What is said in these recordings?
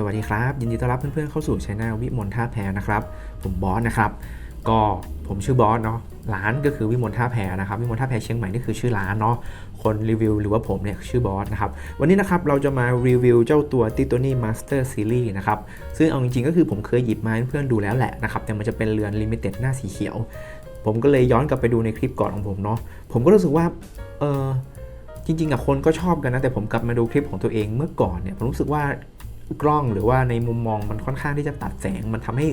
สวัสดีครับ ยินดีต้อนรับเพื่อนๆเข้าสู่ช anel วิมลท่าแพนะครับ ผมบอสนะครับ ก็ผมชื่อบอสเนาะร้านก็คือวิมลท่าแพนะครับวิมลท่าแพเชียงใหม่นี่คือชื่อร้านเนาะคนรีวิวหรือว่าผมเนี่ยชื่อบอสนะครับวันนี้นะครับเราจะมารีวิวเจ้าตัว t i t o n y Master Series นะครับซึ่งเอาจริงๆก็คือผมเคยหยิบมาให้เพื่อนดูแล้วแหละนะครับแต่มันจะเป็นเรือน Limited หน้าสีเขียว ผมก็เลยย้อนกลับไปดูในคลิปก่อนของผมเนาะผมก็รู้สึกว่าเออจริงๆอะคนก็ชอบกันนะแต่ผมกลับมาดูคลิปของตัวเองเมื่อก่อนเนี่ยผมรู้สึกว่า กล้องหรือว่าในมุมมองมันค่อนข้างที่จะตัดแสง มันทำให้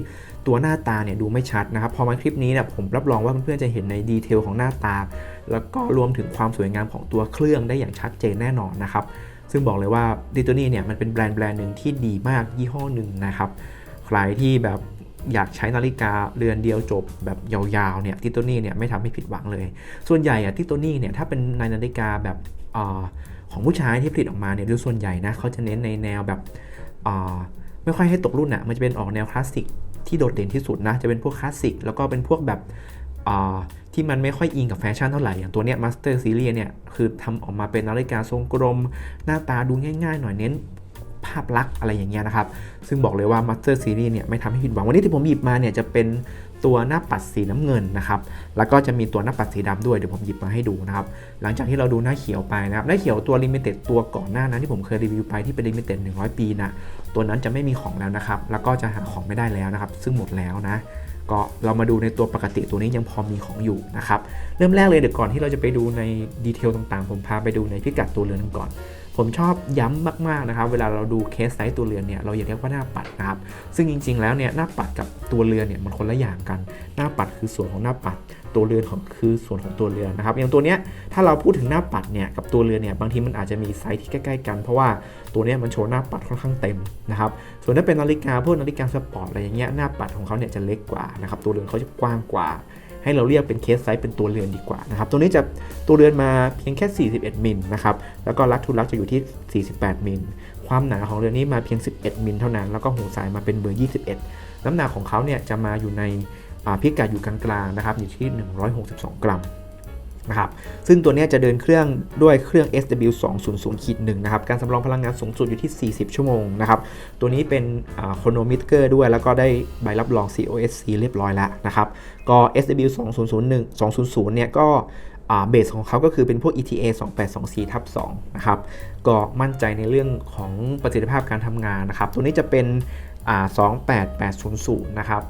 ตัวหน้าตาเนี่ยดูไม่ชัดนะครับ พอมาคลิปนี้เนี่ยผมรับรองว่าเพื่อนๆจะเห็นในดีเทลของหน้าตา แล้วก็รวมถึงความสวยงามของตัวเครื่องได้อย่างชัดเจนแน่นอนนะครับ ซึ่งบอกเลยว่าดิโตนี่เนี่ยมันเป็นแบรนด์แบรนด์หนึ่งที่ดีมากยี่ห้อหนึ่งนะครับ ใครที่แบบอยากใช้นาฬิกาเรือนเดียวจบแบบยาวๆเนี่ยติโตนี่เนี่ยไม่ทำให้ผิดหวังเลย ส่วนใหญ่อะติโตนี่เนี่ยถ้าเป็นในนาฬิกาแบบอของผู้ชายที่ผลิตออกมาเนี่ยโดยส่วนใหญ่นะเขาจะเน้นในแนวแบบ ไม่ค่อยให้ตกรุ่นอะ่ะมันจะเป็นออกแนวคลาสสิกที่โดดเด่นที่สุดนะ จะเป็นพวกคลาสสิกแล้วก็เป็นพวกแบบที่มันไม่ค่อยอิงกับแฟชั่นเท่าไหร่ อย่างตัวเนี้ย Master Series เนี่ย คือทำออกมาเป็นนาฬิกาทรงกลม หน้าตาดูง่ายๆ หน่อยเน้น ภาพลักษณ์อะไรอย่างเงี้ยนะครับ ซึ่งบอกเลยว่า Master Series เนี่ยไม่ทำให้ผิดหวัง วันนี้ที่ผมหยิบมาเนี่ยจะเป็นตัวหน้าปัดสีน้ำเงินนะครับ แล้วก็จะมีตัวหน้าปัดสีดำด้วย เดี๋ยวผมหยิบมาให้ดูนะครับ หลังจากที่เราดูหน้าเขียวไปนะครับ หน้าเขียวตัวลิมิเต็ดตัวก่อนหน้านั้นที่ผมเคยรีวิวไปที่เป็นลิมิเต็ด100 ปีนะ ตัวนั้นจะไม่มีของแล้วนะครับ แล้วก็จะหาของไม่ได้แล้วนะครับ ซึ่งหมดแล้วนะ ก็เรามาดูในตัวปกติตัวนี้ยังพอมีของอยู่นะครับ เริ่มแรกเลยเดี๋ยวก่อนที่เราจะไปดูในดีเทลต่างๆ ผมพาไปดูในพิกัดตัวเรือนก่อน ผมชอบย้ำมากๆนะครับ เวลาเราดูเคสไซส์ตัวเรือนเนี่ยเราอย่าเรียกว่าหน้าปัดนะครับ ซึ่งจริง ๆ แล้วเนี่ยหน้าปัดกับตัวเรือนเนี่ยมันคนละอย่างกัน หน้าปัดคือส่วนของหน้าปัด ตัวเรือนของคือส่วนของตัวเรือนนะครับ อย่างตัวเนี้ยถ้าเราพูดถึงหน้าปัดเนี่ยกับตัวเรือนเนี่ยบางทีมันอาจจะมีไซส์ที่ใกล้ๆกัน เพราะว่าตัวเนี้ยมันโชว์หน้าปัดค่อนข้างเต็มนะครับ ส่วนถ้าเป็นนาฬิกาพวกนาฬิกาสปอร์ตอะไรอย่างเงี้ยหน้าปัดของเขาเนี่ยจะเล็กกว่านะครับ ตัวเรือนเขาจะกว้างกว่า ให้เราเรียกเป็นเคสไซส์เป็นตัวเรือนดีกว่านะครับ ตัวนี้จะตัวเรือนมาเพียงแค่ 41 มิลนะครับ แล้วก็ลักทุลักจะอยู่ที่ 48 มิล ความหนาของเรือนนี้มาเพียง 11 มิลเท่านั้น แล้วก็หูสายมาเป็นเบอร์ 21 น้ำหนักของเขาเนี่ยจะมาอยู่ในพิกัดอยู่กลางๆนะครับอยู่ที่ 162 กรัม นะครับซึ่งตัวนี้จะเดินเครื่องด้วยเครื่อง SW 2 0 0ขีด1นะครับการสำรองพลังงานสูงสุดอยู่ที่ 40 ชั่วโมงนะครับตัวนี้เป็นโครโนมิเตอร์ด้วยแล้วก็ได้ใบรับรอง COSC เรียบร้อยแล้วนะครับก็ SW 2001 200 เนี่ยก็เบสของเขาก็คือเป็นพวก ETA 2824ทับ2นะครับก็มั่นใจในเรื่องของประสิทธิภาพการทำงานนะครับตัวนี้จะเป็น 28800 นะครับ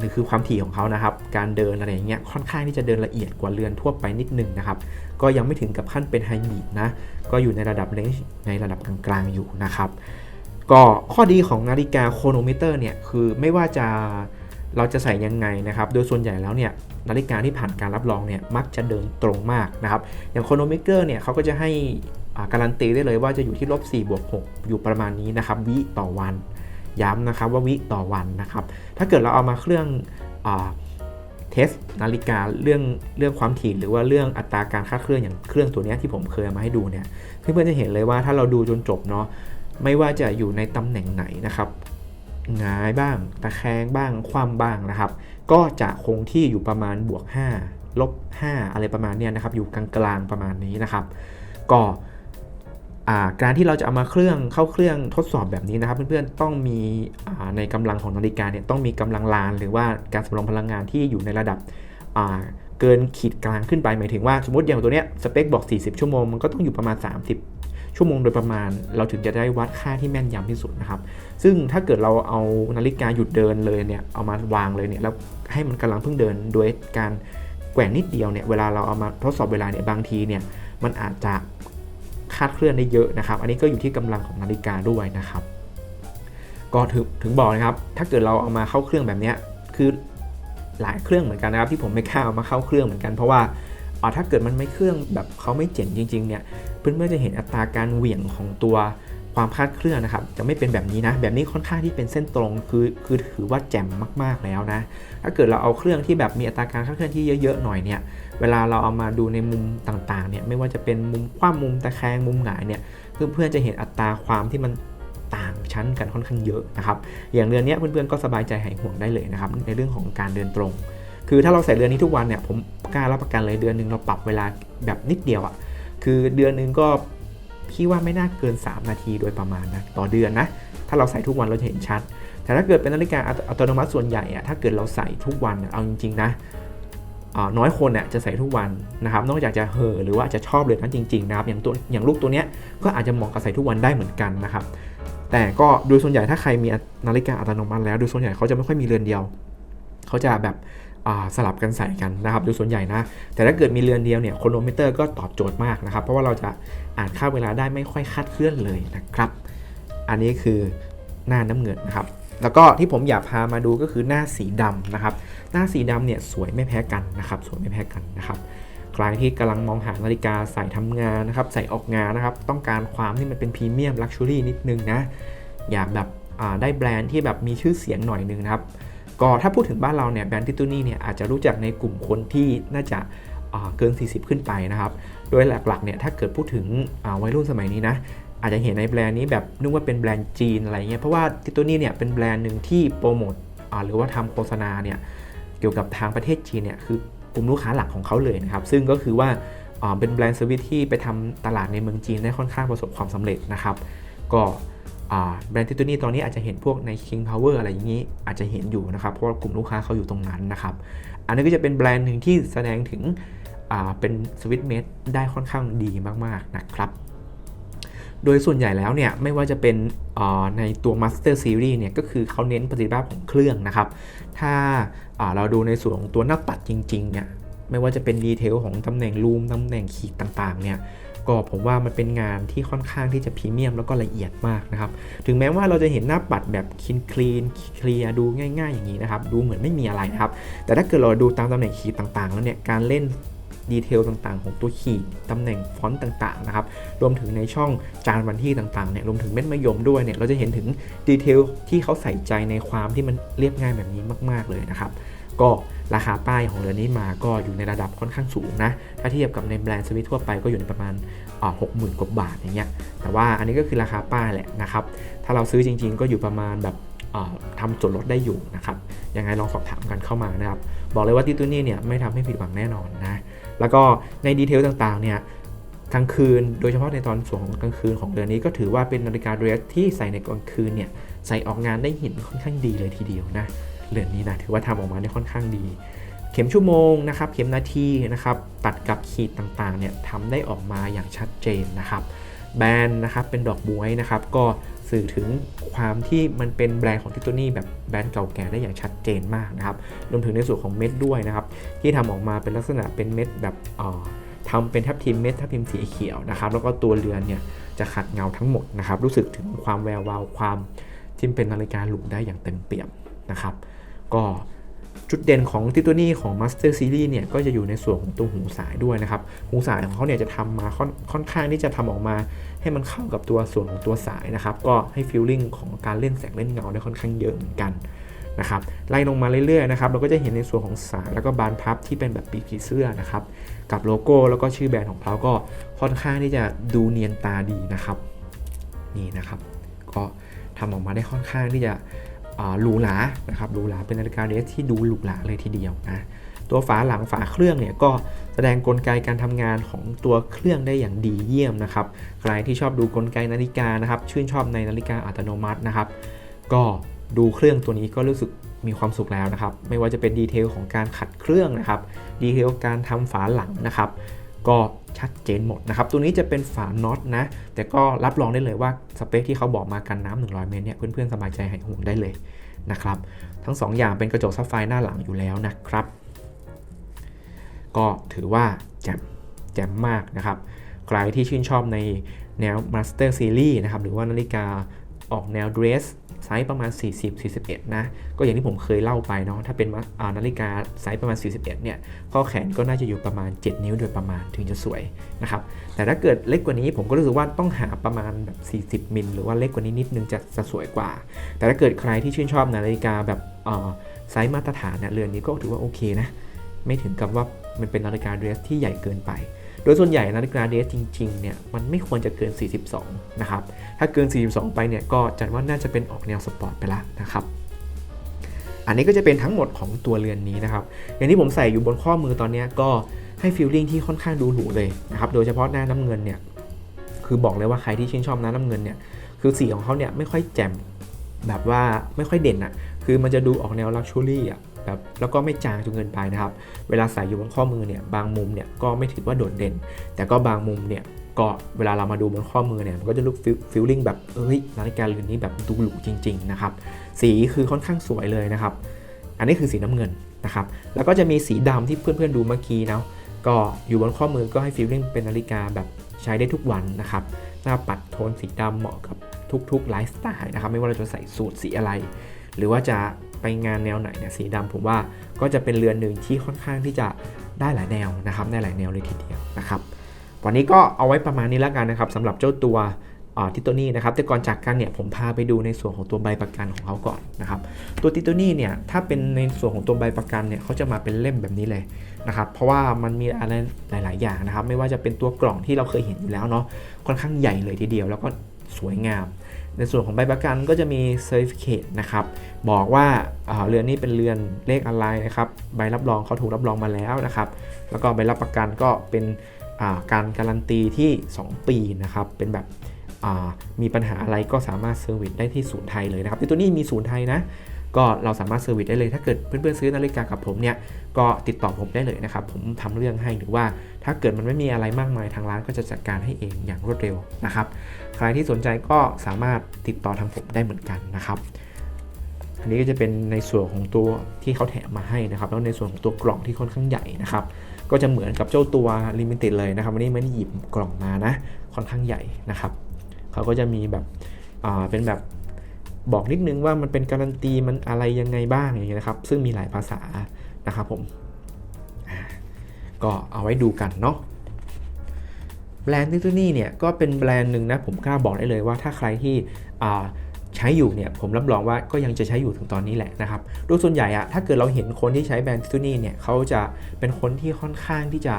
นี่คือความถี่ของเขานะครับ การเดินอะไรอย่างเงี้ยค่อนข้างที่จะเดินละเอียดกว่าเรือนทั่วไปนิดนึงนะครับ ก็ยังไม่ถึงกับขั้นเป็นไฮบีดนะ ก็อยู่ในระดับเลนในระดับกลางๆอยู่นะครับ ก็ข้อดีของนาฬิกาโครโนมิเตอร์เนี่ยคือไม่ว่าจะเราจะใส่ยังไงนะครับ โดยส่วนใหญ่แล้วเนี่ยนาฬิกาที่ผ่านการรับรองเนี่ยมักจะเดินตรงมากนะครับ อย่างโครโนมิเตอร์เนี่ยเขาก็จะให้การันตีได้เลยว่าจะอยู่ที่ลบ4บวก6อยู่ประมาณนี้นะครับวิต่อวัน ย้ำนะครับว่าวิต่อวันนะครับ ถ้าเกิดเราเอามาเครื่องเทสนาฬิกาเรื่องเรื่องความถี่หรือว่าเรื่องอัตราการค่าเคลื่อนอย่างเครื่องตัวนี้ที่ผมเคยมาให้ดูเนี่ยเพื่อนๆจะเห็นเลยว่าถ้าเราดูจนจบเนาะไม่ว่าจะอยู่ในตำแหน่งไหนนะครับงายบ้าง ตะแคงบ้าง คว่ำบ้างนะครับ ก็จะคงที่อยู่ประมาณบวก 5 ลบ 5 อะไรประมาณนี้นะครับ อยู่กลางๆประมาณนี้นะครับ ก็ การที่เราจะเอามาเครื่องเข้าเครื่องทดสอบแบบนี้นะครับ เพื่อนๆต้องมีในกำลังของนาฬิกาเนี่ยต้องมีกำลังลาน หรือว่าการสำรองพลังงานที่อยู่ในระดับเกินขีดกลางขึ้นไปหมายถึงว่าสมมติอย่างตัวเนี้ยสเปคบอก 40 ชั่วโมงมันก็ต้องอยู่ประมาณ 30 ชั่วโมงโดยประมาณ เราถึงจะได้วัดค่าที่แม่นยำที่สุดนะครับ ซึ่งถ้าเกิดเราเอานาฬิกาหยุดเดินเลยเนี่ยเอามาวางเลยเนี่ยแล้วให้มันกำลังเพิ่งเดินโดยการแกว่งนิดเดียวเนี่ยเวลาเราเอามาทดสอบเวลาเนี่ยบางทีเนี่ยมันอาจจะ คาดเคลื่อนได้เยอะนะครับ อันนี้ก็อยู่ที่กำลังของนาฬิกาด้วยนะครับ ก็ถึงถึงบอกนะครับ ถ้าเกิดเราเอามาเข้าเครื่องแบบนี้คือหลายเครื่องเหมือนกันนะครับ ที่ผมไม่กล้าเอามาเข้าเครื่องเหมือนกันเพราะว่าถ้าเกิดมันไม่เครื่องแบบเขาไม่เจ๋งจริงๆเนี่ยเพื่อนๆจะเห็นอัตราการเหวี่ยงของตัว ความคาดเคลื่อนนะครับ จะไม่เป็นแบบนี้นะ แบบนี้ค่อนข้างที่เป็นเส้นตรง คือ คือถือว่าแจ่มมาก ๆ แล้วนะ ถ้าเกิดเราเอาเครื่องที่แบบมีอัตราการคาดเคลื่อนที่เยอะ ๆ หน่อยเนี่ย เวลาเราเอามาดูในมุมต่างๆ เนี่ย ไม่ว่าจะเป็นมุมคว่ำมุมตะแคง มุมหงายเนี่ย เพื่อนๆ จะเห็นอัตราความที่มันต่างชั้นกันค่อนข้างเยอะนะครับ อย่างเรือนนี้เพื่อนๆ ก็สบายใจหายห่วงได้เลยนะครับ ในเรื่องของการเดินตรง คือถ้าเราใส่เรือนนี้ทุกวันเนี่ย ผมกล้ารับประกันเลยเดือนหนึ่งเราปรับเวลาแบบนิดเดียวอะ่ะ คือเดือนหนึ่งก็ พี่ว่าไม่น่าเกิน 3 นาทีโดยประมาณนะต่อเดือนนะ ถ้าเราใส่ทุกวันเราจะเห็นชัด แต่ถ้าเกิดเป็นนาฬิกาอัตโนมัติส่วนใหญ่อะถ้าเกิดเราใส่ทุกวันเอาจริงๆนะน้อยคนน่ะจะใส่ทุกวันนะครับ นอกจากจะเห่อหรือว่าจะชอบเลยนั้นจริงๆนะครับอย่างตัวอย่างลูกตัวเนี้ยก็อาจจะเหมาะกับใส่ทุกวันได้เหมือนกันนะครับ แต่ก็โดยส่วนใหญ่ถ้าใครมีนาฬิกาอัตโนมัติแล้วโดยส่วนใหญ่เขาจะไม่ค่อยมีเรือนเดียว เขาจะแบบสลับกันใส่กันนะครับโดยส่วนใหญ่นะ แต่ถ้าเกิดมีเรือนเดียวเนี่ยโครโนมิเตอร์ก็ตอบโจทย์มากนะครับ เพราะว่าเราจะ อ่านค่าเวลาได้ไม่ค่อยคาดเคลื่อนเลยนะครับ อันนี้คือหน้าน้ำเงินนะครับ แล้วก็ที่ผมอยากพามาดูก็คือหน้าสีดำนะครับ หน้าสีดำเนี่ยสวยไม่แพ้กันนะครับ สวยไม่แพ้กันนะครับใครที่กำลังมองหานาฬิกาใส่ทำงานนะครับ ใส่ออกงานนะครับ ต้องการความที่มันเป็นพรีเมียมลักชัวรี่นิดนึงนะ อยากแบบได้แบรนด์ที่แบบมีชื่อเสียงหน่อยนึงนะครับ ก็ถ้าพูดถึงบ้านเราเนี่ยแบรนด์ติตูนี่เนี่ยอาจจะรู้จักในกลุ่มคนที่น่าจะ เกิน 40 ขึ้นไปนะครับ โดยหลักๆเนี่ยถ้าเกิดพูดถึงวัยรุ่นสมัยนี้นะอาจจะเห็นในแบรนด์นี้แบบนึกว่าเป็นแบรนด์จีนอะไรเงี้ยเพราะว่าติโตนี่เนี่ยเป็นแบรนด์หนึ่งที่โปรโมทหรือว่าทำโฆษณาเนี่ยเกี่ยวกับทางประเทศจีนเนี่ยคือกลุ่มลูกค้าหลักของเขาเลยนะครับซึ่งก็คือว่าเป็นแบรนด์เซอร์วิสที่ไปทำตลาดในเมืองจีนได้ค่อนข้างประสบความสำเร็จนะครับ ก็แบรนด์ติโตนี่ตอนนี้อาจจะเห็นพวกใน King Power อะไรอย่างนี้อาจจะเห็นอยู่นะครับ เพราะว่ากลุ่มลูกค้าเขาอยู่ตรงนั้นนะครับ อันนี้ก็จะเป็นแบรนด์หนึ่งที่แสดงถึง เป็นสวิตเมดได้ค่อนข้างดีมากๆนะครับ โดยส่วนใหญ่แล้วเนี่ยไม่ว่าจะเป็นในตัว Master Series เนี่ยก็คือเขาเน้นประสิทธิภาพของเครื่องนะครับ ถ้าาเราดูในส่วนของตัวหน้าปัดจริงๆเนี่ยไม่ว่าจะเป็นดีเทลของตำแหน่งลูมตำแหน่งขีดต่างๆเนี่ยก็ผมว่ามันเป็นงานที่ค่อนข้างที่จะพรีเมียมแล้วก็ละเอียดมากนะครับ ถึงแม้ว่าเราจะเห็นหน้าปัดแบบคินคลีนเคลียดูง่าย ๆ อย่างนี้นะครับ ดูเหมือนไม่มีอะไรนะครับ แต่ถ้าเกิดเราดูตามตำแหน่งขีดต่างๆ แล้วเนี่ย การเล่น ดีเทลต่างๆ ของตัวขีดตำแหน่งฟอนต์ต่างๆนะครับรวมถึงในช่องจานวันที่ต่างๆเนี่ยรวมถึงเม็ดมะยมด้วยเนี่ยเราจะเห็นถึงดีเทลที่เขาใส่ใจในความที่มันเรียบง่ายแบบนี้มาก ๆเลยนะครับก็ราคาป้ายของเรือนี้มาก็อยู่ในระดับค่อนข้างสูงนะ ถ้าเทียบกับในแบรนด์สวิตทั่วไปก็อยู่ในประมาณหกหมื่นกว่าบาทอย่างเงี้ย แต่ว่าอันนี้ก็คือราคาป้ายแหละนะครับ ถ้าเราซื้อจริง ๆ ก็อยู่ประมาณแบบอ่าทำส่วนลดได้อยู่นะครับ ยังไงลองสอบถามกันเข้ามานะครับ บอกเลยว่าติตูนี่เนี่ยไม่ทำให้ผิดหวังแน่นอนนะ แล้วก็ในดีเทลต่างๆเนี่ยกลางคืน โดยเฉพาะในตอนส่วนของกลางคืนของเดือนนี้ก็ถือว่าเป็นนาฬิกาเรสที่ใส่ในกลางคืนเนี่ยใส่ออกงานได้เห็นค่อนข้างดีเลยทีเดียวนะเรือนนี้นะถือว่าทำออกมาได้ค่อนข้างดี เข็มชั่วโมงนะครับ เข็มนาทีนะครับ ตัดกับขีดต่างๆเนี่ยทำได้ออกมาอย่างชัดเจนนะครับ แบรนด์นะครับเป็นดอกบวยนะครับ ก็สื่อถึงความที่มันเป็นแบรนด์ของทิตนี่แบบแบรนด์เก่าแก่ได้อย่างชัดเจนมากนะครับรวมถึงในส่วนของเม็ดด้วยนะครับ ที่ทำออกมาเป็นลักษณะเป็นเม็ดแบบทำเป็นทับทิมเม็ดทับทิมสีเขียวนะครับ แล้วก็ตัวเรือนเนี่ยจะขัดเงาทั้งหมดนะครับ รู้สึกถึงความแวววาวความที่เป็นนาฬิกาหรูได้อย่างเต็มเปี่ยมนะครับ ก็ จุดเด่นของทิตัวนี้ของ Master Series เนี่ยก็จะอยู่ในส่วนของตัวหูสายด้วยนะครับ หูสายของเขาเนี่ยจะทำมาค่อนค่อนข้างที่จะทำออกมา ให้มันเข้ากับตัวส่วนของตัวสายนะครับ ก็ให้ฟีลลิ่งของการเล่นแสงเล่นเงาได้ค่อนข้างเยอะเหมือนกันนะครับไล่ลงมาเรื่อยๆนะครับเราก็จะเห็นในส่วนของสายแล้วก็บานพับที่เป็นแบบปีกผีเสื้อนะครับกับโลโก้แล้วก็ชื่อแบรนด์ของเขาก็ค่อนข้างที่จะดูเนียนตาดีนะครับนี่นะครับ ก็ทำออกมาได้ค่อนข้างที่จะ หรูหรานะครับหรูหราเป็นนาฬิกาเรสที่ดูหรูหราเลยทีเดียวนะตัวฝาหลังฝาเครื่องเนี่ยก็แสดงกลไกการทำงานของตัวเครื่องได้อย่างดีเยี่ยมนะครับใครที่ชอบดูกลไกนาฬิกานะครับชื่นชอบในนาฬิกาอัตโนมัตินะครับ ก็ดูเครื่องตัวนี้ก็รู้สึกมีความสุขแล้วนะครับ ไม่ว่าจะเป็นดีเทลของการขัดเครื่องนะครับ ดีเทลการทำฝาหลังนะครับ ก็ ชัดเจนหมดนะครับ ตัวนี้จะเป็นฝาน็อตนะ แต่ก็รับรองได้เลยว่าสเปคที่เขาบอกมากันน้ำ100 เมตรเนี่ย เพื่อนๆ สบายใจหายห่วงได้เลยนะครับ ทั้ง 2 อย่างเป็นกระจกซับไฟหน้าหลังอยู่แล้วนะครับ ก็ถือว่าแจ่มแจ่มมากนะครับ ใครที่ชื่นชอบในแนว Master Series นะครับ หรือว่านาฬิกาออกแนว Dress ไซส์ประมาณ 40-41 นะ ก็อย่างที่ผมเคยเล่าไปเนาะถ้าเป็นานาฬิกาไซส์ประมาณ 41 เนี่ย ข้อแขนก็น่าจะอยู่ประมาณ 7 นิ้วโดยประมาณถึงจะสวยนะครับ แต่ถ้าเกิดเล็กกว่านี้ผมก็รู้สึกว่าต้องหาประมาณแบบ 40 มิลหรือว่าเล็กกว่านี้นิดนึงจะจะสวยกว่า แต่ถ้าเกิดใครที่ชื่นชอบนาฬิกาแบบไซส์มาตรฐานเนี่ยเรือนนี้ก็ถือว่าโอเคนะไม่ถึงกับว่ามันเป็นนาฬิกาเดรสที่ใหญ่เกินไป โดยส่วนใหญ่นาฬิกาเดสจริงๆเนี่ยมันไม่ควรจะเกิน 42 นะครับ ถ้าเกิน 42 ไปเนี่ยก็จัดว่าน่าจะเป็นออกแนวสปอร์ตไปละนะครับอันนี้ก็จะเป็นทั้งหมดของตัวเรือนนี้นะครับ อย่างที่ผมใส่อยู่บนข้อมือตอนนี้ก็ให้ฟีลลิ่งที่ค่อนข้างดูหรูเลยนะครับ โดยเฉพาะหน้าน้ำเงินเนี่ย คือบอกเลยว่าใครที่ชื่นชอบหน้ำน้ำเงินเนี่ย คือสีของเขาเนี่ยไม่ค่อยแจ่มแบบว่าไม่ค่อยเด่นอะ่ะ คือมันจะดูออกแนวลักชัวรี่อะ แบบแล้วก็ไม่จางจนเกินไปนะครับ เวลาใส่อยู่บนข้อมือเนี่ยบางมุมเนี่ยก็ไม่ถือว่าโดดเด่น แต่ก็บางมุมเนี่ยก็เวลาเรามาดูบนข้อมือเนี่ยมันก็จะลุกฟิลลิ่งแบบเอ้ยนาฬิกาเรือนนี้แบบดูหรูจริง ๆ นะครับ สีคือค่อนข้างสวยเลยนะครับ อันนี้คือสีน้ำเงินนะครับ แล้วก็จะมีสีดำที่เพื่อนๆดูเมื่อกี้นะก็อยู่บนข้อมือก็ให้ฟีลลิ่งเป็นนาฬิกาแบบใช้ได้ทุกวันนะครับ หน้าปัดโทนสีดำเหมาะกับทุกๆไลฟ์สไตล์นะครับ ไม่ว่าเราจะใส่สูทสีอะไร หรือว่าจะไปงานแนวไหนเนี่ยสีดำผมว่าก็จะเป็นเรือนหนึ่งที่ค่อนข้างที่จะได้หลายแนวนะครับได้หลายแนวเลยทีเดียวนะครับวันนี้ก็เอาไว้ประมาณนี้แล้วกันนะครับสำหรับเจ้าตัวทิโตนี่นะครับแต่ก่อนจากกันเนี่ยผมพาไปดูในส่วนของตัวใบประกันของเขาก่อนนะครับตัวทิโตนี่เนี่ยถ้าเป็นในส่วนของตัวใบประกันเนี่ยเขาจะมาเป็นเล่มแบบนี้เลยนะครับเพราะว่ามันมีอะไรหลาย ๆ อย่างนะครับไม่ว่าจะเป็นตัวกล่องที่เราเคยเห็นอยู่แล้วเนาะค่อนข้างใหญ่เลยทีเดียว แล้วก็สวยงาม ในส่วนของใบประกันก็จะมี Certificate นะครับ บอกว่าเรือนนี้เป็นเรือนเลขอะไรนะครับ ใบรับรองเขาถูกรับรองมาแล้วนะครับ แล้วก็ใบรับประกันก็เป็นการการันตีที่ 2 ปีนะครับ เป็นแบบมีปัญหาอะไรก็สามารถเซอร์วิสได้ที่ศูนย์ไทยเลยนะครับตัวนี้มีศูนย์ไทยนะ ก็เราสามารถเซอร์วิสได้เลย ถ้าเกิดเพื่อนๆซื้อนาฬิกากับผมเนี่ยก็ติดต่อผมได้เลยนะครับผมทำเรื่องให้หรือว่าถ้าเกิดมันไม่มีอะไรมากมายทางร้านก็จะจัดการให้เองอย่างรวดเร็วนะครับใครที่สนใจก็สามารถติดต่อทางผมได้เหมือนกันนะครับอันนี้ก็จะเป็นในส่วนของตัวที่เขาแถมมาให้นะครับ แล้วในส่วนของตัวกล่องที่ค่อนข้างใหญ่นะครับ ก็จะเหมือนกับเจ้าตัวลิมิเต็ดเลยนะครับวันนี้ไม่ได้หยิบกล่องมานะ ค่อนข้างใหญ่นะครับ เขาก็จะมีแบบเป็นแบบ บอกนิดนึงว่ามันเป็นการันตีมันอะไรยังไงบ้างอย่างเงี้ยนะครับ ซึ่งมีหลายภาษานะครับผมก็เอาไว้ดูกันเนาะแบรนด์ทิตนี่เนี่ยก็เป็นแบรนด์หนึ่งนะผมกล้าบอกได้เลยว่าถ้าใครที่ใช้อยู่เนี่ยผมรับรองว่าก็ยังจะใช้อยู่ถึงตอนนี้แหละนะครับโดยส่วนใหญ่อะถ้าเกิดเราเห็นคนที่ใช้แบรนด์ทิตนี่เนี่ยเขาจะเป็นคนที่ค่อนข้างที่จะ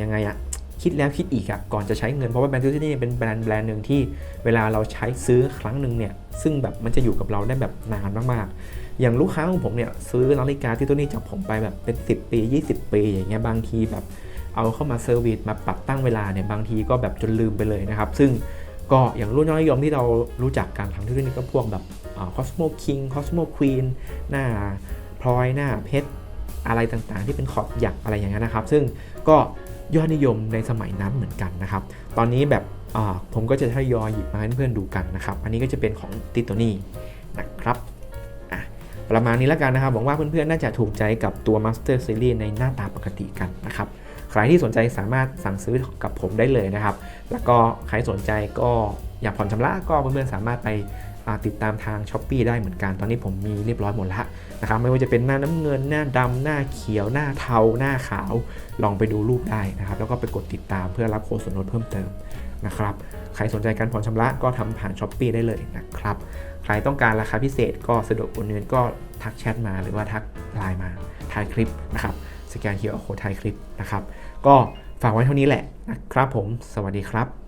ยังไงอะ คิดแล้วคิดอีกอะก่อนจะใช้เงินเพราะว่าแบรนด์ทินี่เป็นแบรนด์แบรนด์หนึ่งที่เวลาเราใช้ซื้อครั้งหนึ่งเนี่ยซึ่งแบบมันจะอยู่กับเราได้แบบนานมากๆ อย่างลูกค้าของผมเนี่ยซื้อนาฬิกาที่ตัวนี้จากผมไปแบบเป็น 10 ปี 20 ปีอย่างเงี้ยบางทีแบบเอาเข้ามาเซอร์วิสมาปรับตั้งเวลาเนี่ยบางทีก็แบบจนลืมไปเลยนะครับ ซึ่งก็อย่างรุ่นยอดนิยมที่เรารู้จักกันทางที่นี่ก็พวกแบบคอสโมคิงคอสโมควีนหน้าพลอยหน้าเพชรอะไรต่างๆ ที่เป็นขอบหยักอะไรอย่างเงี้ยนะครับ ซึ่งก็ ยอดนิยมในสมัยนั้นเหมือนกันนะครับ ตอนนี้แบบผมก็จะทยอยหยิบมาให้เพื่อนดูกันนะครับ อันนี้ก็จะเป็นของติโตนี่นะครับประมาณนี้แล้วกันนะครับหวังว่าเพื่อนๆ น่าจะถูกใจกับตัว Master Series ในหน้าตาปกติกันนะครับ ใครที่สนใจสามารถสั่งซื้อกับผมได้เลยนะครับ แล้วก็ใครสนใจก็อยากผ่อนชำระก็เพื่อนๆ สามารถไป ติดตามทาง s h อ p e e ได้เหมือนกัน ตอนนี้ผมมีเรียบร้อยหมดแล้วนะครับไม่ว่าจะเป็นหน้าน้ำเงินหน้าดำหน้าเขียวหน้าเทา หน้าขาว ลองไปดูรูปได้นะครับ แล้วก็ไปกดติดตามเพื่อรับโค้ดส่วนลดเพิ่มเติมนะครับใครสนใจการผ่อนชำระก็ทำผ่าน s h อ p e e ได้เลยนะครับใครต้องการราคาพิเศษก็สะดวกโอนเงินก็ทักแชทมาหรือว่าทักไลน์มาถ่ายคลิปนะครับสแกนเคียร์โค้ดถ่ายคลิปนะครับก็ฝากไว้เท่านี้แหละนะครับผม สวัสดีครับ